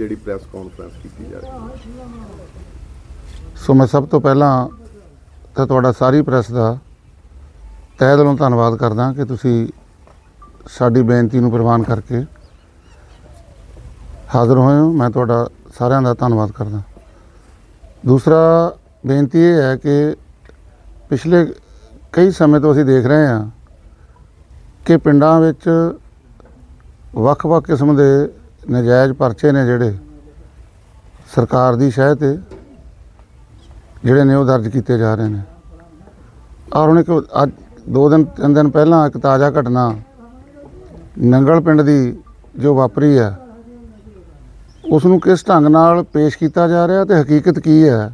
ਜਿਹੜੀ press conference ਕੀਤੀ ਜਾ ਰਹੀ ਹੈ। ਸੋ ਮੈਂ ਸਭ ਤੋਂ ਪਹਿਲਾਂ ਤਾਂ ਤੁਹਾਡਾ ਸਾਰੀ ਪ੍ਰੈਸ ਦਾ ਤਹਿ ਦਿਲੋਂ ਧੰਨਵਾਦ ਕਰਦਾ ਕਿ ਤੁਸੀਂ ਸਾਡੀ ਬੇਨਤੀ ਨੂੰ ਪ੍ਰਵਾਨ ਕਰਕੇ ਹਾਜ਼ਰ ਹੋਏ ਹੋ। ਮੈਂ ਤੁਹਾਡਾ ਸਾਰਿਆਂ ਦਾ ਧੰਨਵਾਦ ਕਰਦਾ। ਦੂਸਰਾ ਬੇਨਤੀ ਇਹ ਹੈ ਕਿ ਪਿਛਲੇ ਕਈ ਸਮੇਂ ਤੋਂ ਅਸੀਂ ਦੇਖ ਰਹੇ ਹਾਂ ਕਿ ਪਿੰਡਾਂ ਵਿੱਚ ਵੱਖ-ਵੱਖ ਕਿਸਮ ਦੇ ਨਜਾਇਜ਼ ਪਰਚੇ ਨੇ ਜਿਹੜੇ ਸਰਕਾਰ ਦੀ ਸ਼ਹਿ ਤੇ ਜਿਹੜੇ ਨੇ ਉਹ ਦਰਜ ਕੀਤੇ ਜਾ ਰਹੇ ਨੇ। ਔਰ ਹੁਣ ਇੱਕ ਅੱਜ ਦੋ ਦਿਨ, ਤਿੰਨ ਦਿਨ ਪਹਿਲਾਂ ਇੱਕ ਤਾਜ਼ਾ ਘਟਨਾ ਨੰਗਲ ਪਿੰਡ ਦੀ ਜੋ ਵਾਪਰੀ ਹੈ ਉਸ ਨੂੰ ਕਿਸ ਢੰਗ ਨਾਲ ਪੇਸ਼ ਕੀਤਾ ਜਾ ਰਿਹਾ ਤੇ ਹਕੀਕਤ ਕੀ ਹੈ?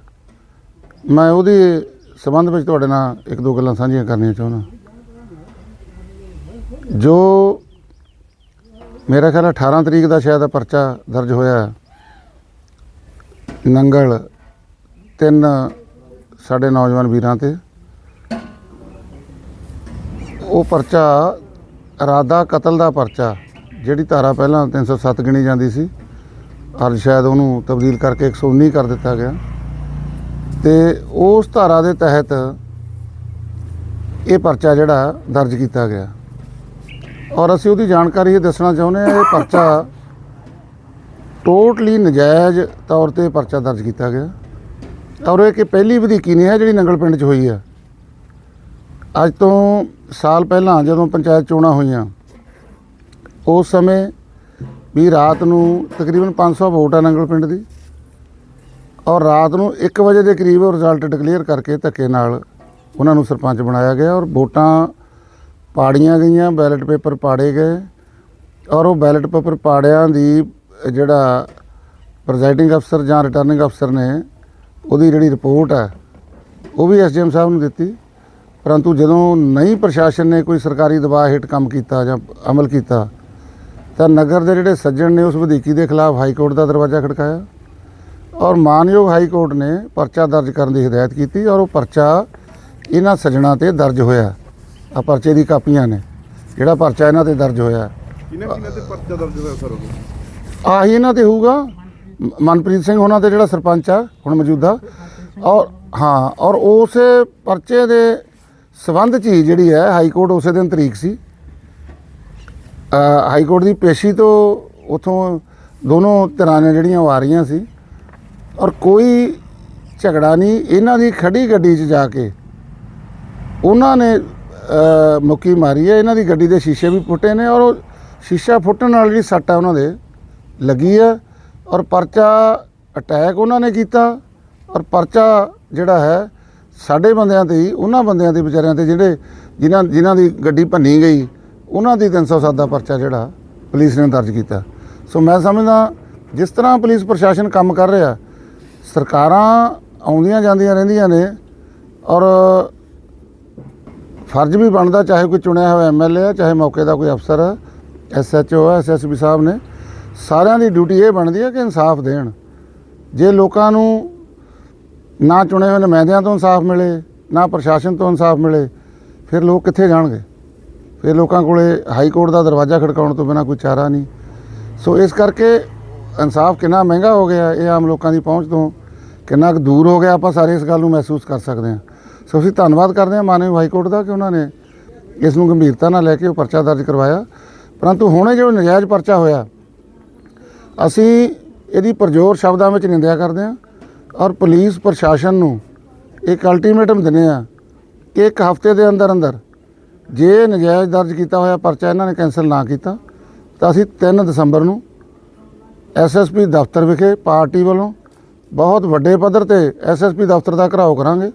ਮੈਂ ਉਹਦੇ ਸੰਬੰਧ ਵਿੱਚ ਤੁਹਾਡੇ ਨਾਲ ਇੱਕ ਦੋ ਗੱਲਾਂ ਸਾਂਝੀਆਂ ਕਰਨੀਆਂ ਚਾਹੁੰਦਾ। ਜੋ ਮੇਰਾ ਖਿਆਲ ਹੈ 18 ਤਰੀਕ ਦਾ ਸ਼ਾਇਦ ਪਰਚਾ ਦਰਜ ਹੋਇਆ ਨੰਗਲ ਤਿੰਨ ਸਾਡੇ ਨੌਜਵਾਨ ਵੀਰਾਂ ਤੇ। ਉਹ ਪਰਚਾ ਇਰਾਦਾ ਕਤਲ ਦਾ ਪਰਚਾ, ਜਿਹੜੀ ਧਾਰਾ ਪਹਿਲਾਂ 307 ਗਿਣੀ ਜਾਂਦੀ ਸੀ, ਅੱਜ ਸ਼ਾਇਦ ਉਹਨੂੰ ਤਬਦੀਲ ਕਰਕੇ 119 ਕਰ ਦਿੱਤਾ ਗਿਆ। ਤੇ ਉਸ ਧਾਰਾ ਦੇ ਤਹਿਤ ਇਹ ਪਰਚਾ ਜਿਹੜਾ ਦਰਜ ਕੀਤਾ ਗਿਆ। ਔਰ ਅਸੀਂ ਉਹਦੀ ਜਾਣਕਾਰੀ ਇਹ ਦੱਸਣਾ ਚਾਹੁੰਦੇ ਹਾਂ, ਇਹ ਪਰਚਾ ਟੋਟਲੀ ਨਜਾਇਜ਼ ਤੌਰ ਤੇ ਪਰਚਾ ਦਰਜ ਕੀਤਾ ਗਿਆ। ਔਰ ਇਹ ਕਿ ਪਹਿਲੀ ਵਧੀਕੀ ਨਹੀਂ ਹੈ ਜਿਹੜੀ ਨੰਗਲ ਪਿੰਡ 'ਚ ਹੋਈ ਹੈ ਅੱਜ ਤੋਂ ਸਾਲ ਪਹਿਲਾਂ ਜਦੋਂ ਪੰਚਾਇਤ ਚੋਣਾਂ ਹੋਈਆਂ, ਉਸ ਸਮੇਂ ਵੀ ਰਾਤ ਨੂੰ ਤਕਰੀਬਨ 500 ਵੋਟ ਆ ਨੰਗਲ ਪਿੰਡ ਦੀ। ਔਰ ਰਾਤ ਨੂੰ 1 ਵਜੇ ਦੇ ਕਰੀਬ ਉਹ ਰਿਜ਼ਲਟ ਡਿਕਲੇਅਰ ਕਰਕੇ ਧੱਕੇ ਨਾਲ ਉਹਨਾਂ ਨੂੰ ਸਰਪੰਚ ਬਣਾਇਆ ਗਿਆ ਔਰ ਵੋਟਾਂ ਪਾੜੀਆਂ ਗਈਆਂ ਬੈਲਟ ਪੇਪਰ ਪਾੜੇ ਗਏ ਔਰ ਉਹ ਬੈਲਟ ਪੇਪਰ ਪਾੜਿਆਂ ਦੀ ਜਿਹੜਾ ਪ੍ਰੈਜ਼ਾਈਡਿੰਗ ਅਫਸਰ ਜਾਂ ਰਿਟਰਨਿੰਗ ਅਫਸਰ ਨੇ ਉਹਦੀ ਜਿਹੜੀ ਰਿਪੋਰਟ ਹੈ, ਉਹ ਵੀ ਐਸਡੀਐਮ ਸਾਹਿਬ ਨੂੰ ਦਿੱਤੀ। ਪਰੰਤੂ ਜਦੋਂ ਨਹੀਂ ਪ੍ਰਸ਼ਾਸਨ ਨੇ ਕੋਈ ਸਰਕਾਰੀ ਦਬਾਅ ਹੇਠ ਕੰਮ ਕੀਤਾ ਜਾਂ ਅਮਲ ਕੀਤਾ, ਤਾਂ ਨਗਰ ਦੇ ਜਿਹੜੇ ਸੱਜਣ ਨੇ ਉਸ ਵਧੀਕੀ ਦੇ ਖਿਲਾਫ ਹਾਈ ਕੋਰਟ ਦਾ ਦਰਵਾਜ਼ਾ ਖੜਕਾਇਆ ਔਰ ਮਾਨਯੋਗ ਹਾਈ ਕੋਰਟ ਨੇ ਪਰਚਾ ਦਰਜ ਕਰਨ ਦੀ ਹਦਾਇਤ ਕੀਤੀ ਔਰ ਉਹ ਪਰਚਾ ਇਹਨਾਂ ਸੱਜਣਾ ਤੇ ਦਰਜ ਹੋਇਆ। ਆ ਪਰਚੇ ਦੀ ਕਾਪੀਆਂ ਨੇ। ਜਿਹੜਾ ਪਰਚਾ ਇਹਨਾਂ ਤੇ ਦਰਜ ਹੋਇਆ। ਕਿਹਨੇ ਕਿਹਨੇ ਤੇ ਪਰਚਾ ਦਰਜ ਹੋਇਆ ਸਰ ਉਹ ਆਹੀ ਇਹਨਾਂ ਤੇ ਹੋਊਗਾ। ਮਨਪ੍ਰੀਤ ਸਿੰਘ ਉਹਨਾਂ ਦੇ ਜਿਹੜਾ ਸਰਪੰਚ ਆ ਹੁਣ ਮੌਜੂਦਾ। ਔਰ ਹਾਂ ਔਰ ਉਸ ਪਰਚੇ ਦੇ ਸਬੰਧ ਚ ਹੀ ਜਿਹੜੀ ਹੈ ਹਾਈ ਕੋਰਟ ਉਸੇ ਦਿਨ ਤਰੀਕ ਸੀ। ਹਾਈ ਕੋਰਟ ਦੀ ਪੇਸ਼ੀ ਤੋਂ ਉਥੋਂ ਦੋਨੋਂ ਧਿਰਾਂ ਨੇ ਜਿਹੜੀਆਂ ਉਹ ਆ ਰਹੀਆਂ ਸੀ। ਔਰ ਕੋਈ ਝਗੜਾ ਨਹੀਂ। ਇਹਨਾਂ ਦੀ ਖੜੀ ਗੱਡੀ 'ਚ ਜਾ ਕੇ ਉਹਨਾਂ ਨੇ ਮੁੱਕੀ ਮਾਰੀ ਹੈ। ਇਹਨਾਂ ਦੀ ਗੱਡੀ ਦੇ ਸ਼ੀਸ਼ੇ ਵੀ ਫੁੱਟੇ ਨੇ ਔਰ ਉਹ ਸ਼ੀਸ਼ਾ ਫੁੱਟਣ ਨਾਲ ਜਿਹੜੀ ਸੱਟ ਹੈ ਉਹਨਾਂ ਦੇ ਲੱਗੀ ਹੈ ਔਰ ਪਰਚਾ ਅਟੈਕ ਉਹਨਾਂ ਨੇ ਕੀਤਾ ਔਰ ਪਰਚਾ ਜਿਹੜਾ ਹੈ ਸਾਡੇ ਬੰਦਿਆਂ ਤੇ ਹੀ, ਉਹਨਾਂ ਬੰਦਿਆਂ ਦੇ ਵਿਚਾਰਿਆਂ ਤੇ ਜਿਹੜੇ ਜਿਨ੍ਹਾਂ ਜਿਨ੍ਹਾਂ ਦੀ ਗੱਡੀ ਭੰਨੀ ਗਈ, ਉਹਨਾਂ ਦੀ 307 ਦਾ ਪਰਚਾ ਜਿਹੜਾ ਪੁਲਿਸ ਨੇ ਦਰਜ ਕੀਤਾ। ਸੋ ਮੈਂ ਸਮਝਦਾ ਜਿਸ ਤਰ੍ਹਾਂ ਪੁਲਿਸ ਪ੍ਰਸ਼ਾਸਨ ਕੰਮ ਕਰ ਰਿਹਾ, ਸਰਕਾਰਾਂ ਆਉਂਦੀਆਂ ਜਾਂਦੀਆਂ ਰਹਿੰਦੀਆਂ ਨੇ ਔਰ ਫਰਜ਼ ਵੀ ਬਣਦਾ ਚਾਹੇ ਕੋਈ ਚੁਣਿਆ ਹੋਇਆ ਐਮਐਲਏ ਹੈ, ਚਾਹੇ ਮੌਕੇ ਦਾ ਕੋਈ ਅਫਸਰ ਹੈ ਐਸਐਚਓ ਹੈ ਐਸਐਸਪੀ ਸਾਹਿਬ ਨੇ, ਸਾਰਿਆਂ ਦੀ ਡਿਊਟੀ ਇਹ ਬਣਦੀ ਹੈ ਕਿ ਇਨਸਾਫ ਦੇਣ। ਜੇ ਲੋਕਾਂ ਨੂੰ ਨਾ ਚੁਣੇ ਹੋਏ ਨੁਮਾਇੰਦਿਆਂ ਤੋਂ ਇਨਸਾਫ ਮਿਲੇ, ਨਾ ਪ੍ਰਸ਼ਾਸਨ ਤੋਂ ਇਨਸਾਫ ਮਿਲੇ, ਫਿਰ ਲੋਕ ਕਿੱਥੇ ਜਾਣਗੇ? ਫਿਰ ਲੋਕਾਂ ਕੋਲੇ ਹਾਈ ਕੋਰਟ ਦਾ ਦਰਵਾਜ਼ਾ ਖੜਕਾਉਣ ਤੋਂ ਬਿਨਾ ਕੋਈ ਚਾਰਾ ਨਹੀਂ। ਸੋ ਇਸ ਕਰਕੇ ਇਨਸਾਫ ਕਿੰਨਾ ਮਹਿੰਗਾ ਹੋ ਗਿਆ ਇਹ ਆਮ ਲੋਕਾਂ ਦੀ ਪਹੁੰਚ ਤੋਂ ਕਿੰਨਾ ਕੁ ਦੂਰ ਹੋ ਗਿਆ, ਆਪਾਂ ਸਾਰੇ ਇਸ ਗੱਲ ਨੂੰ ਮਹਿਸੂਸ ਕਰ ਸਕਦੇ ਹਾਂ। ਸੋ ਅਸੀਂ ਧੰਨਵਾਦ ਕਰਦੇ ਹਾਂ ਮਾਨਯੋਗ ਹਾਈ ਕੋਰਟ ਦਾ ਕਿ ਉਹਨਾਂ ਨੇ ਇਸ ਨੂੰ ਗੰਭੀਰਤਾ ਨਾਲ ਲੈ ਕੇ ਉਹ ਪਰਚਾ ਦਰਜ ਕਰਵਾਇਆ। ਪਰੰਤੂ ਹੁਣੇ ਜੋ ਨਜਾਇਜ਼ ਪਰਚਾ ਹੋਇਆ, ਅਸੀਂ ਇਹਦੀ ਪਰਜੋਰ ਸ਼ਬਦਾਂ ਵਿੱਚ ਨਿੰਦਿਆ ਕਰਦੇ ਹਾਂ ਔਰ ਪੁਲਿਸ ਪ੍ਰਸ਼ਾਸਨ ਨੂੰ ਇੱਕ ਅਲਟੀਮੇਟਮ ਦਿੰਦੇ ਆ ਕਿ ਇੱਕ ਹਫ਼ਤੇ ਦੇ ਅੰਦਰ ਅੰਦਰ ਜੇ ਨਜਾਇਜ਼ ਦਰਜ ਕੀਤਾ ਹੋਇਆ ਪਰਚਾ ਇਹਨਾਂ ਨੇ ਕੈਂਸਲ ਨਾ ਕੀਤਾ, ਤਾਂ ਅਸੀਂ 3 ਦਸੰਬਰ ਨੂੰ ਐਸਐਸਪੀ ਦਫ਼ਤਰ ਵਿਖੇ ਪਾਰਟੀ ਵੱਲੋਂ ਬਹੁਤ ਵੱਡੇ ਪੱਧਰ ਤੇ ਐਸਐਸਪੀ ਦਫ਼ਤਰ ਦਾ ਘਰਾਓ ਕਰਾਂਗੇ।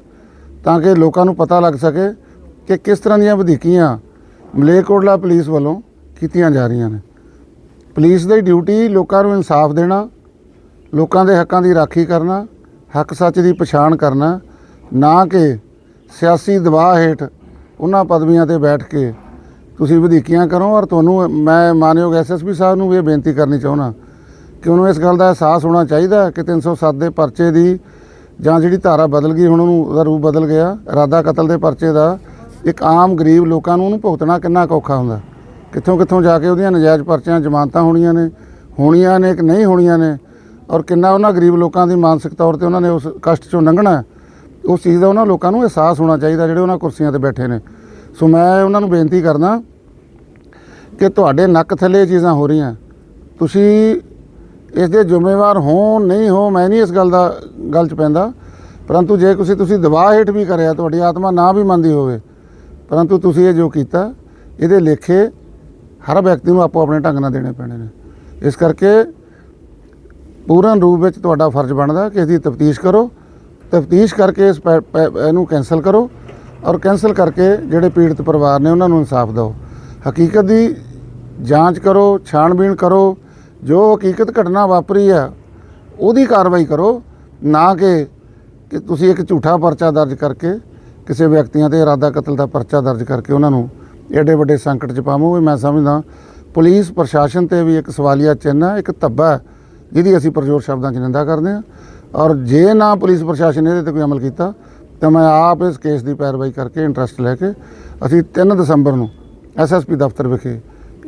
ਤਾਂ ਕਿ ਲੋਕਾਂ ਨੂੰ ਪਤਾ ਲੱਗ ਸਕੇ ਕਿ ਕਿਸ ਤਰ੍ਹਾਂ ਦੀਆਂ ਵਧੀਕੀਆਂ ਮਲੇਕੋਟਲਾ ਪੁਲਿਸ ਵੱਲੋਂ ਕੀਤੀਆਂ ਜਾ ਰਹੀਆਂ ਨੇ। ਪੁਲਿਸ ਦੀ ਡਿਊਟੀ ਲੋਕਾਂ ਨੂੰ ਇਨਸਾਫ ਦੇਣਾ, ਲੋਕਾਂ ਦੇ ਹੱਕਾਂ ਦੀ ਰਾਖੀ ਕਰਨਾ, ਹੱਕ ਸੱਚ ਦੀ ਪਛਾਣ ਕਰਨਾ, ਨਾ ਕਿ ਸਿਆਸੀ ਦਬਾਅ ਹੇਠ ਉਹਨਾਂ ਪਦਵੀਆਂ ਤੇ ਬੈਠ ਕੇ ਤੁਸੀਂ ਵਧੀਕੀਆਂ ਕਰੋ। ਔਰ ਤੁਹਾਨੂੰ ਮੈਂ ਮਾਨਯੋਗ ਐਸਐਸਪੀ ਸਾਹਿਬ ਨੂੰ ਵੀ ਇਹ ਬੇਨਤੀ ਕਰਨੀ ਚਾਹੁੰਦਾ ਕਿ ਉਹਨੂੰ ਇਸ ਗੱਲ ਦਾ ਅਹਿਸਾਸ ਹੋਣਾ ਚਾਹੀਦਾ ਕਿ 307 ਦੇ ਪਰਚੇ ਦੀ ਜਾਂ ਜਿਹੜੀ ਧਾਰਾ ਬਦਲ ਗਈ, ਹੁਣ ਉਹਨੂੰ ਉਹਦਾ ਰੂਪ ਬਦਲ ਗਿਆ ਇਰਾਦਾ ਕਤਲ ਦੇ ਪਰਚੇ ਦਾ, ਇੱਕ ਆਮ ਗਰੀਬ ਲੋਕਾਂ ਨੂੰ ਉਹਨੂੰ ਭੁਗਤਣਾ ਕਿੰਨਾ ਕੁ ਔਖਾ ਹੁੰਦਾ? ਕਿੱਥੋਂ ਕਿੱਥੋਂ ਜਾ ਕੇ ਉਹਦੀਆਂ ਨਜਾਇਜ਼ ਪਰਚਿਆਂ, ਜ਼ਮਾਨਤਾਂ ਹੋਣੀਆਂ ਨੇ ਹੋਣੀਆਂ ਨੇ ਕਿ ਨਹੀਂ ਹੋਣੀਆਂ ਨੇ? ਔਰ ਕਿੰਨਾ ਉਹਨਾਂ ਗਰੀਬ ਲੋਕਾਂ ਦੀ ਮਾਨਸਿਕ ਤੌਰ ਤੇ ਉਹਨਾਂ ਨੇ ਉਸ ਕਸ਼ਟ ਚੋਂ ਲੰਘਣਾ ਉਸ ਚੀਜ਼ ਦਾ ਉਹਨਾਂ ਲੋਕਾਂ ਨੂੰ ਅਹਿਸਾਸ ਹੋਣਾ ਚਾਹੀਦਾ ਜਿਹੜੇ ਉਹਨਾਂ ਕੁਰਸੀਆਂ ਤੇ ਬੈਠੇ ਨੇ। ਸੋ ਮੈਂ ਉਹਨਾਂ ਨੂੰ ਬੇਨਤੀ ਕਰਦਾ ਕਿ ਤੁਹਾਡੇ ਨੱਕ ਥੱਲੇ ਇਹ ਚੀਜ਼ਾਂ ਹੋ ਰਹੀਆਂ। ਤੁਸੀਂ ਇਸ ਦੇ ਜ਼ਿੰਮੇਵਾਰ ਹੋ ਨਹੀਂ ਹੋ, ਮੈਂ ਨਹੀਂ ਇਸ ਗੱਲ ਦਾ, ਗੱਲ 'ਚ ਪੈਂਦਾ। ਪਰੰਤੂ ਜੇ ਤੁਸੀਂ ਤੁਸੀਂ ਦਬਾਅ ਹੇਠ ਵੀ ਕਰਿਆ, ਤੁਹਾਡੀ ਆਤਮਾ ਨਾ ਵੀ ਮੰਨਦੀ ਹੋਵੇ, ਪਰੰਤੂ ਤੁਸੀਂ ਇਹ ਜੋ ਕੀਤਾ, ਇਹਦੇ ਲੇਖੇ ਹਰ ਵਿਅਕਤੀ ਨੂੰ ਆਪੋ ਆਪਣੇ ਢੰਗ ਨਾਲ ਦੇਣੇ ਪੈਣੇ ਨੇ। ਇਸ ਕਰਕੇ ਪੂਰਨ ਰੂਪ ਵਿੱਚ ਤੁਹਾਡਾ ਫਰਜ਼ ਬਣਦਾ ਕਿ ਇਹਦੀ ਤਫਤੀਸ਼ ਕਰੋ। ਤਫਤੀਸ਼ ਕਰਕੇ ਇਸ ਪੈ- ਪੈ- ਇਹਨੂੰ ਕੈਨਸਲ ਕਰੋ ਔਰ ਕੈਨਸਲ ਕਰਕੇ ਜਿਹੜੇ ਪੀੜਤ ਪਰਿਵਾਰ ਨੇ ਉਹਨਾਂ ਨੂੰ ਇਨਸਾਫ ਦਿਓ। ਹਕੀਕਤ ਦੀ ਜਾਂਚ ਕਰੋ, ਛਾਣਬੀਣ ਕਰੋ ਜੋ ਹਕੀਕਤ ਘਟਨਾ ਵਾਪਰੀ ਆ ਉਹਦੀ ਕਾਰਵਾਈ ਕਰੋ ਨਾ ਕਿ ਕਿ ਤੁਸੀਂ ਇੱਕ ਝੂਠਾ ਪਰਚਾ ਦਰਜ ਕਰਕੇ ਕਿਸੇ ਵਿਅਕਤੀਆਂ ਤੇ ਇਰਾਦਾ ਕਤਲ ਦਾ ਪਰਚਾ ਦਰਜ ਕਰਕੇ ਉਹਨਾਂ ਨੂੰ ਐਡੇ ਵੱਡੇ ਸੰਕਟ 'ਚ ਪਾਵੋਗੇ ਮੈਂ ਸਮਝਦਾ ਪੁਲਿਸ ਪ੍ਰਸ਼ਾਸਨ ਤੇ ਵੀ ਇੱਕ ਸਵਾਲੀਆ ਚਿੰਨ੍ਹ ਹੈ ਇੱਕ ਧੱਬਾ ਹੈ, ਜਿਹਦੀ ਅਸੀਂ ਪ੍ਰਜੋਰ ਸ਼ਬਦਾਂ 'ਚ ਨਿੰਦਾ ਕਰਦੇ ਹਾਂ। ਔਰ ਜੇ ਨਾ ਪੁਲਿਸ ਪ੍ਰਸ਼ਾਸਨ ਇਹਦੇ ਤੇ ਕੋਈ ਅਮਲ ਕੀਤਾ ਤਾਂ ਮੈਂ ਆਪ ਇਸ ਕੇਸ ਦੀ ਪੈਰਵਾਈ ਕਰਕੇ ਇੰਟਰਸਟ ਲੈ ਕੇ ਅਸੀਂ 3 ਦਸੰਬਰ ਨੂੰ ਐਸਐਸਪੀ ਦਫ਼ਤਰ ਵਿਖੇ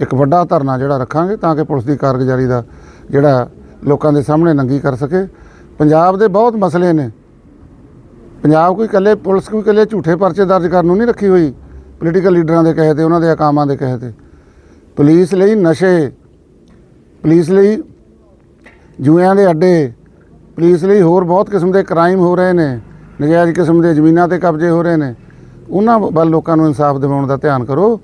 ਇੱਕ ਵੱਡਾ ਧਰਨਾ ਜਿਹੜਾ ਰੱਖਾਂਗੇ ਤਾਂ ਕਿ ਪੁਲਿਸ ਦੀ ਕਾਰਗੁਜ਼ਾਰੀ ਦਾ ਜਿਹੜਾ ਲੋਕਾਂ ਦੇ ਸਾਹਮਣੇ ਨੰਗੀ ਕਰ ਸਕੇ। ਪੰਜਾਬ ਦੇ ਬਹੁਤ ਮਸਲੇ ਨੇ। ਪੰਜਾਬ ਕੋਈ ਇਕੱਲੇ, ਪੁਲਿਸ ਕੋਈ ਇਕੱਲੇ ਝੂਠੇ ਪਰਚੇ ਦਰਜ ਕਰਨ ਨੂੰ ਨਹੀਂ ਰੱਖੀ ਹੋਈ। ਪੋਲੀਟੀਕਲ ਲੀਡਰਾਂ ਦੇ ਕਹੇ ਤੇ, ਉਹਨਾਂ ਦੇ ਅਕਾਮਾਂ ਦੇ ਕਹੇ ਤੇ। ਪੁਲਿਸ ਲਈ ਨਸ਼ੇ, ਪੁਲਿਸ ਲਈ ਜੂਆਂ ਦੇ ਅੱਡੇ, ਪੁਲਿਸ ਲਈ ਹੋਰ ਬਹੁਤ ਕਿਸਮ ਦੇ ਕ੍ਰਾਈਮ ਹੋ ਰਹੇ ਨੇ, ਨਜਾਇਜ਼ ਕਿਸਮ ਦੇ ਜ਼ਮੀਨਾਂ ਤੇ ਕਬਜ਼ੇ ਹੋ ਰਹੇ ਨੇ। ਉਹਨਾਂ ਵੱਲ ਲੋਕਾਂ ਨੂੰ ਇਨਸਾਫ ਦਿਵਾਉਣ ਦਾ ਧਿਆਨ ਕਰੋ।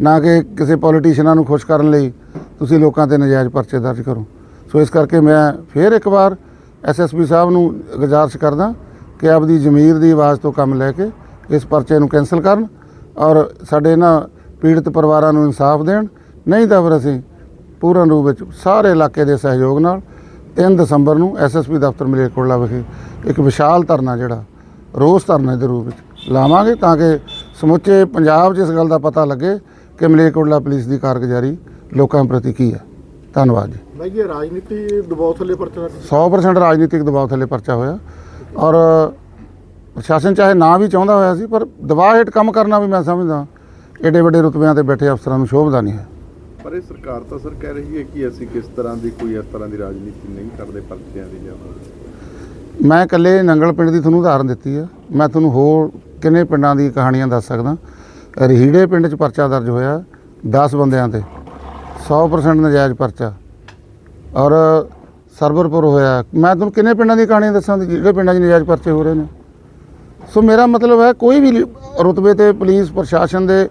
ਨਾ ਕਿ ਕਿਸੇ ਪੋਲੀਟੀਸ਼ੀਅਨਾਂ ਨੂੰ ਖੁਸ਼ ਕਰਨ ਲਈ ਤੁਸੀਂ ਲੋਕਾਂ ਤੇ ਨਜਾਇਜ਼ ਪਰਚੇ ਦਰਜ ਕਰੋ। ਸੋ ਇਸ ਕਰਕੇ ਮੈਂ ਫਿਰ ਇੱਕ ਵਾਰ ਐਸਐਸਪੀ ਸਾਹਿਬ ਨੂੰ ਗੁਜ਼ਾਰਿਸ਼ ਕਰਦਾ ਕਿ ਆਪਦੀ ਜ਼ਮੀਰ ਦੀ ਆਵਾਜ਼ ਤੋਂ ਕੰਮ ਲੈ ਕੇ ਇਸ ਪਰਚੇ ਨੂੰ ਕੈਨਸਲ ਕਰਨ ਔਰ ਸਾਡੇ ਇਹਨਾਂ ਪੀੜਤ ਪਰਿਵਾਰਾਂ ਨੂੰ ਇਨਸਾਫ ਦੇਣ। ਨਹੀਂ ਤਾਂ ਫਿਰ ਅਸੀਂ ਪੂਰਨ ਰੂਪ ਵਿੱਚ ਸਾਰੇ ਇਲਾਕੇ ਦੇ ਸਹਿਯੋਗ ਨਾਲ 3 ਦਸੰਬਰ ਨੂੰ ਐਸਐਸਪੀ ਦਫ਼ਤਰ ਮਲੇਰਕੋਟਲਾ ਵਿਖੇ ਇੱਕ ਵਿਸ਼ਾਲ ਧਰਨਾ ਜਿਹੜਾ, ਰੋਸ ਧਰਨੇ ਦੇ ਰੂਪ ਵਿੱਚ ਲਾਵਾਂਗੇ ਤਾਂ ਕਿ ਸਮੁੱਚੇ ਪੰਜਾਬ 'ਚ ਇਸ ਗੱਲ ਦਾ ਪਤਾ ਲੱਗੇ ਕਿ ਮਲੇਰਕੋਟਲਾ ਪੁਲਿਸ ਦੀ ਕਾਰਗੁਜ਼ਾਰੀ ਲੋਕਾਂ ਪ੍ਰਤੀ ਕੀ ਹੈ? ਧੰਨਵਾਦ ਜੀ। ਬਾਈ ਜੀ ਇਹ ਰਾਜਨੀਤੀ ਦਬਾਅ ਥੱਲੇ ਪਰਚਾ ਦਰਜ 100% ਰਾਜਨੀਤਿਕ ਦਬਾਅ ਥੱਲੇ ਪਰਚਾ ਹੋਇਆ। ਔਰ ਪ੍ਰਸ਼ਾਸਨ ਚਾਹੇ ਨਾ ਵੀ ਚਾਹੁੰਦਾ ਹੋਇਆ ਸੀ ਪਰ ਦਬਾਅ ਹੇਠ ਕੰਮ ਕਰਨਾ ਵੀ ਮੈਂ ਸਮਝਦਾ ਏਡੇ ਵੱਡੇ ਰੁਤਬਿਆਂ ਤੇ ਬੈਠੇ ਅਫਸਰਾਂ ਨੂੰ ਸ਼ੋਭਦਾ ਨਹੀਂ ਹੈ। ਪਰ ਇਹ ਸਰਕਾਰ ਤਾਂ ਸਰ ਕਹਿ ਰਹੀ ਹੈ ਕਿ ਅਸੀਂ ਕਿਸ ਤਰ੍ਹਾਂ ਦੀ ਕੋਈ ਇਸ ਤਰ੍ਹਾਂ ਦੀ ਰਾਜਨੀਤੀ ਨਹੀਂ ਕਰਦੇ ਪਰਚਿਆਂ ਦੀ ਜਾਂ। ਮੈਂ ਇਕੱਲੇ ਨੰਗਲ ਪਿੰਡ ਦੀ ਤੁਹਾਨੂੰ ਉਦਾਹਰਨ ਦਿੱਤੀ ਆ ਮੈਂ ਤੁਹਾਨੂੰ ਹੋਰ ਕਿੰਨੇ ਪਿੰਡਾਂ ਦੀ ਕਹਾਣੀਆਂ ਦੱਸ ਸਕਦਾ। ਰਹੀੜੇ ਪਿੰਡ 'ਚ ਪਰਚਾ ਦਰਜ ਹੋਇਆ 10 ਬੰਦਿਆਂ ਤੇ। 100% ਨਜਾਇਜ਼ ਪਰਚਾ। ਔਰ ਸਰਵਰਪੁਰ ਹੋਇਆ, ਮੈਂ ਤੁਹਾਨੂੰ ਕਿੰਨੇ ਪਿੰਡਾਂ ਦੀ ਕਹਾਣੀਆਂ ਦੱਸਾਂ ਜਿਹੜੇ ਪਿੰਡਾਂ 'ਚ ਨਜਾਇਜ਼ ਪਰਚੇ ਹੋ ਰਹੇ ਨੇ? ਸੋ ਮੇਰਾ ਮਤਲਬ ਹੈ, ਕੋਈ ਵੀ ਰੁਤਬੇ ਤੇ ਪੁਲਿਸ, ਪ੍ਰਸ਼ਾਸਨ ਦੇ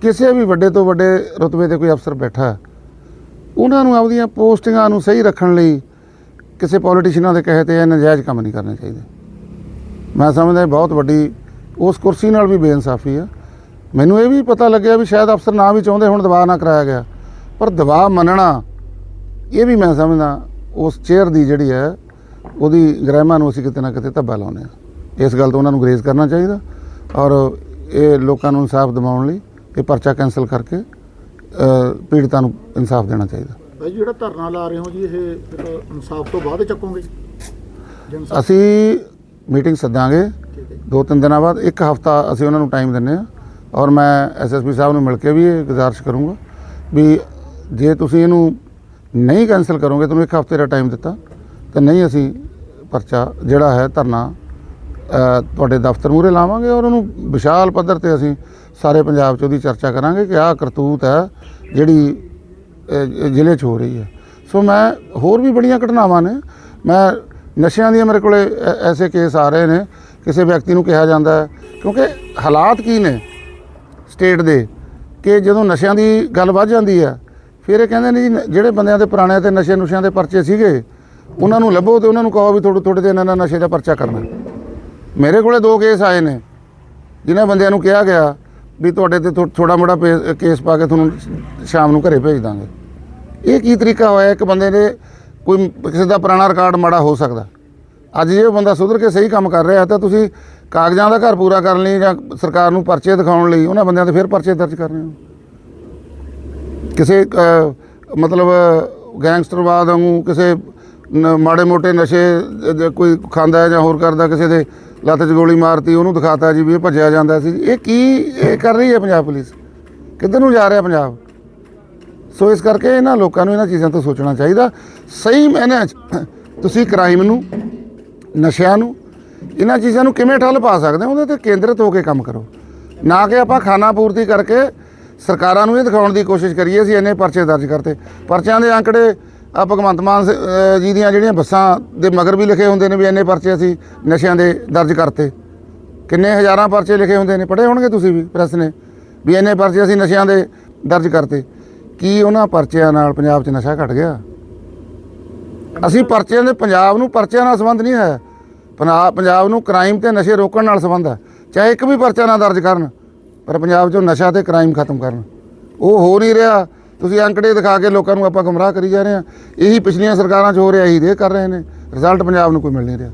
ਕਿਸੇ ਵੀ ਵੱਡੇ ਤੋਂ ਵੱਡੇ ਰੁਤਬੇ ਤੇ ਕੋਈ ਅਫਸਰ ਬੈਠਾ ਹੈ, ਉਹਨਾਂ ਨੂੰ ਆਪਦੀਆਂ ਪੋਸਟਿੰਗਾਂ ਨੂੰ ਸਹੀ ਰੱਖਣ ਲਈ ਕਿਸੇ ਪੋਲੀਟੀਸ਼ੀਨਾਂ ਦੇ ਕਹੇ ਤੇ ਇਹ ਨਜਾਇਜ਼ ਕੰਮ ਨਹੀਂ ਕਰਨੇ ਚਾਹੀਦੇ। ਮੈਂ ਸਮਝਦਾ ਬਹੁਤ ਵੱਡੀ, ਉਸ ਕੁਰਸੀ ਨਾਲ ਵੀ ਬੇਇਨਸਾਫੀ ਆ ਮੈਨੂੰ ਇਹ ਵੀ ਪਤਾ ਲੱਗਿਆ ਵੀ ਸ਼ਾਇਦ ਅਫਸਰ ਨਾ ਵੀ ਚਾਹੁੰਦੇ ਹੁਣ ਦਬਾਅ ਨਾ ਕਰਾਇਆ ਗਿਆ। ਪਰ ਦਬਾਅ ਮੰਨਣਾ ਇਹ ਵੀ ਮੈਂ ਸਮਝਦਾ ਉਸ ਚੇਅਰ ਦੀ ਜਿਹੜੀ ਹੈ ਉਹਦੀ ਗ੍ਰਹਿਮਾ ਨੂੰ ਅਸੀਂ ਕਿਤੇ ਨਾ ਕਿਤੇ ਧੱਬਾ ਲਾਉਂਦੇ ਆ ਇਸ ਗੱਲ ਤੋਂ ਉਹਨਾਂ ਨੂੰ ਗਰੇਜ਼ ਕਰਨਾ ਚਾਹੀਦਾ ਔਰ ਇਹ ਲੋਕਾਂ ਨੂੰ ਇਨਸਾਫ ਦਿਵਾਉਣ ਲਈ ਇਹ ਪਰਚਾ ਕੈਨਸਲ ਕਰਕੇ ਪੀੜਤਾਂ ਨੂੰ ਇਨਸਾਫ ਦੇਣਾ ਚਾਹੀਦਾ। ਜੀ ਜਿਹੜਾ ਧਰਨਾ ਲਾ ਰਹੇ ਹੋ ਜੀ ਇਹ ਇਨਸਾਫ ਤੋਂ ਬਾਅਦ ਚੱਕੋਗੇ? ਅਸੀਂ ਮੀਟਿੰਗ ਸੱਦਾਂਗੇ। ਦੋ ਤਿੰਨ ਦਿਨਾਂ ਬਾਅਦ ਇੱਕ ਹਫਤਾ ਅਸੀਂ ਉਹਨਾਂ ਨੂੰ ਟਾਈਮ ਦਿੰਨੇ ਆ ਔਰ ਮੈਂ ਐਸਐਸਪੀ ਸਾਹਿਬ ਨੂੰ ਮਿਲ ਕੇ ਵੀ ਇਹ ਗੁਜ਼ਾਰਿਸ਼ ਕਰੂੰਗਾ ਵੀ ਜੇ ਤੁਸੀਂ ਇਹਨੂੰ ਨਹੀਂ ਕੈਨਸਲ ਕਰੋਗੇ, ਤੁਹਾਨੂੰ ਇੱਕ ਹਫ਼ਤੇ ਦਾ ਟਾਈਮ ਦਿੱਤਾ, ਤਾਂ ਨਹੀਂ ਅਸੀਂ ਪਰਚਾ ਜਿਹੜਾ ਹੈ ਧਰਨਾ ਤੁਹਾਡੇ ਦਫ਼ਤਰ ਮੂਹਰੇ ਲਾਵਾਂਗੇ ਔਰ ਉਹਨੂੰ ਵਿਸ਼ਾਲ ਪੱਧਰ ਤੇ ਅਸੀਂ ਸਾਰੇ ਪੰਜਾਬ 'ਚ ਉਹਦੀ ਚਰਚਾ ਕਰਾਂਗੇ ਕਿ ਆਹ ਕਰਤੂਤ ਹੈ ਜਿਹੜੀ ਜ਼ਿਲ੍ਹੇ 'ਚ ਹੋ ਰਹੀ ਹੈ। ਸੋ ਮੈਂ ਹੋਰ ਵੀ ਬੜੀਆਂ ਘਟਨਾਵਾਂ ਨੇ। ਮੈਂ ਨਸ਼ਿਆਂ ਦੀਆਂ ਮੇਰੇ ਕੋਲੇ ਐਸੇ ਕੇਸ ਆ ਰਹੇ ਨੇ। ਕਿਸੇ ਵਿਅਕਤੀ ਨੂੰ ਕਿਹਾ ਜਾਂਦਾ ਕਿਉਂਕਿ ਹਾਲਾਤ ਕੀ ਨੇ? ਸਟੇਟ ਦੇ, ਕਿ ਜਦੋਂ ਨਸ਼ਿਆਂ ਦੀ ਗੱਲ ਵੱਧ ਜਾਂਦੀ ਆ, ਫਿਰ ਇਹ ਕਹਿੰਦੇ ਨੇ ਜੀ, ਜਿਹੜੇ ਬੰਦਿਆਂ ਦੇ ਪੁਰਾਣੇ ਤੇ ਨਸ਼ੇ ਨੁਸ਼ਿਆਂ ਦੇ ਪਰਚੇ ਸੀਗੇ, ਉਹਨਾਂ ਨੂੰ ਲੱਭੋ ਤੇ ਉਹਨਾਂ ਨੂੰ ਕਹੋ ਵੀ ਥੋੜੇ ਥੋੜੇ ਦਿਨ ਇਹਨਾਂ ਨਸ਼ੇ ਦਾ ਪਰਚਾ ਕਰਨਾ। ਮੇਰੇ ਕੋਲੇ ਦੋ ਕੇਸ ਆਏ ਨੇ, ਜਿਨ੍ਹਾਂ ਬੰਦਿਆਂ ਨੂੰ ਕਿਹਾ ਗਿਆ ਵੀ ਤੁਹਾਡੇ ਤੇ ਥੋੜਾ ਮੋੜਾ ਕੇਸ ਪਾ ਕੇ ਤੁਹਾਨੂੰ ਸ਼ਾਮ ਨੂੰ ਘਰੇ ਭੇਜ ਦਾਂਗੇ। ਇਹ ਕੀ ਤਰੀਕਾ ਹੋਇਆ, ਇੱਕ ਬੰਦੇ ਦੇ ਕੋਈ ਕਿਸੇ ਦਾ ਪੁਰਾਣਾ ਰਿਕਾਰਡ ਮਾੜਾ ਹੋ ਸਕਦਾ। ਅੱਜ ਜੇ ਉਹ ਬੰਦਾ ਸੁਧਰ ਕੇ ਸਹੀ ਕੰਮ ਕਰ ਰਿਹਾ, ਤਾਂ ਤੁਸੀਂ ਕਾਗਜ਼ਾਂ ਦਾ ਘਰ ਪੂਰਾ ਕਰਨ ਲਈ ਜਾਂ ਸਰਕਾਰ ਨੂੰ ਪਰਚੇ ਦਿਖਾਉਣ ਲਈ ਉਹਨਾਂ ਬੰਦਿਆਂ ਤੇ ਫਿਰ ਪਰਚੇ ਦਰਜ ਕਰਨੇ ਰਹੇ ਹੋ? ਕਿਸੇ ਮਤਲਬ ਗੈਂਗਸਟਰਵਾਦ ਵਾਂਗੂ ਕਿਸੇ ਮਾੜੇ ਮੋਟੇ ਨਸ਼ੇ ਕੋਈ ਖਾਂਦਾ ਹੈ ਜਾਂ ਹੋਰ ਕਰਦਾ, ਕਿਸੇ ਦੇ ਲੱਤ 'ਚ ਗੋਲੀ ਮਾਰਤੀ, ਉਹਨੂੰ ਦਿਖਾਤਾ ਜੀ ਵੀ ਇਹ ਭੱਜਿਆ ਜਾਂਦਾ ਸੀ। ਇਹ ਕੀ, ਇਹ ਕਰ ਰਹੀ ਹੈ ਪੰਜਾਬ ਪੁਲਿਸ? ਕਿੱਧਰ ਨੂੰ ਜਾ ਰਿਹਾ ਪੰਜਾਬ? ਸੋ ਇਸ ਕਰਕੇ ਇਹਨਾਂ ਲੋਕਾਂ ਨੂੰ ਇਹਨਾਂ ਚੀਜ਼ਾਂ ਤੋਂ ਸੋਚਣਾ ਚਾਹੀਦਾ। ਸਹੀ ਮਾਇਨਿਆਂ 'ਚ ਤੁਸੀਂ ਕ੍ਰਾਈਮ ਨੂੰ, ਨਸ਼ਿਆਂ ਨੂੰ ਇਹਨਾਂ ਚੀਜ਼ਾਂ ਨੂੰ ਕਿਵੇਂ ਠੱਲ ਪਾ ਸਕਦੇ ਹੋ? ਉਹਦੇ ਤੇ ਕੇਂਦਰਿਤ ਹੋ ਕੇ ਕੰਮ ਕਰੋ। ਨਾ ਕਿ ਆਪਾਂ ਖਾਨਾ ਪੂਰਤੀ ਕਰਕੇ ਸਰਕਾਰਾਂ ਨੂੰ ਇਹ ਦਿਖਾਉਣ ਦੀ ਕੋਸ਼ਿਸ਼ ਕਰੀਏ, ਅਸੀਂ ਇੰਨੇ ਪਰਚੇ ਦਰਜ ਕਰਤੇ। ਪਰਚਿਆਂ ਦੇ ਅੰਕੜੇ ਆ ਭਗਵੰਤ ਮਾਨ ਜੀ ਦੀਆਂ ਜਿਹੜੀਆਂ ਬੱਸਾਂ ਦੇ ਮਗਰ ਵੀ ਲਿਖੇ ਹੁੰਦੇ ਨੇ ਵੀ ਇੰਨੇ ਪਰਚੇ ਅਸੀਂ ਨਸ਼ਿਆਂ ਦੇ ਦਰਜ ਕਰਤੇ। ਕਿੰਨੇ ਹਜ਼ਾਰਾਂ ਪਰਚੇ ਲਿਖੇ ਹੁੰਦੇ ਨੇ? ਪੜ੍ਹੇ ਹੋਣਗੇ ਤੁਸੀਂ ਵੀ ਪ੍ਰੈਸ ਨੇ ਵੀ ਇੰਨੇ ਪਰਚੇ ਅਸੀਂ ਨਸ਼ਿਆਂ ਦੇ ਦਰਜ ਕਰਤੇ। ਕੀ ਉਹਨਾਂ ਪਰਚਿਆਂ ਨਾਲ ਪੰਜਾਬ 'ਚ ਨਸ਼ਾ ਘਟ ਗਿਆ? ਅਸੀਂ ਪਰਚਿਆਂ ਦੇ ਪੰਜਾਬ ਨੂੰ ਪਰਚਿਆਂ ਨਾਲ ਸੰਬੰਧ ਨਹੀਂ ਹੈ। ਪੰਜਾਬ ਨੂੰ ਕ੍ਰਾਈਮ ਤੇ ਨਸ਼ੇ ਰੋਕਣ ਨਾਲ ਸੰਬੰਧ ਹੈ। ਚਾਹੇ ਇੱਕ ਵੀ ਪਰਚਾ ਨਾ ਦਰਜ ਕਰਨ, ਪਰ ਪੰਜਾਬ 'ਚੋਂ ਨਸ਼ਾ ਤੇ ਕ੍ਰਾਈਮ ਖਤਮ ਕਰਨ। ਉਹ ਹੋ ਨਹੀਂ ਰਿਹਾ। ਤੁਸੀਂ ਅੰਕੜੇ ਦਿਖਾ ਕੇ ਲੋਕਾਂ ਨੂੰ ਆਪਾਂ ਗੁੰਮਰਾਹ ਕਰੀ ਜਾ ਰਹੇ ਹਾਂ। ਇਹੀ ਪਿਛਲੀਆਂ ਸਰਕਾਰਾਂ 'ਚ ਹੋ ਰਿਹਾ, ਇਹੀ ਦੇ ਕਰ ਰਹੇ ਨੇ। ਰਿਜ਼ਲਟ ਪੰਜਾਬ ਨੂੰ ਕੋਈ ਮਿਲ ਨਹੀਂ ਰਿਹਾ।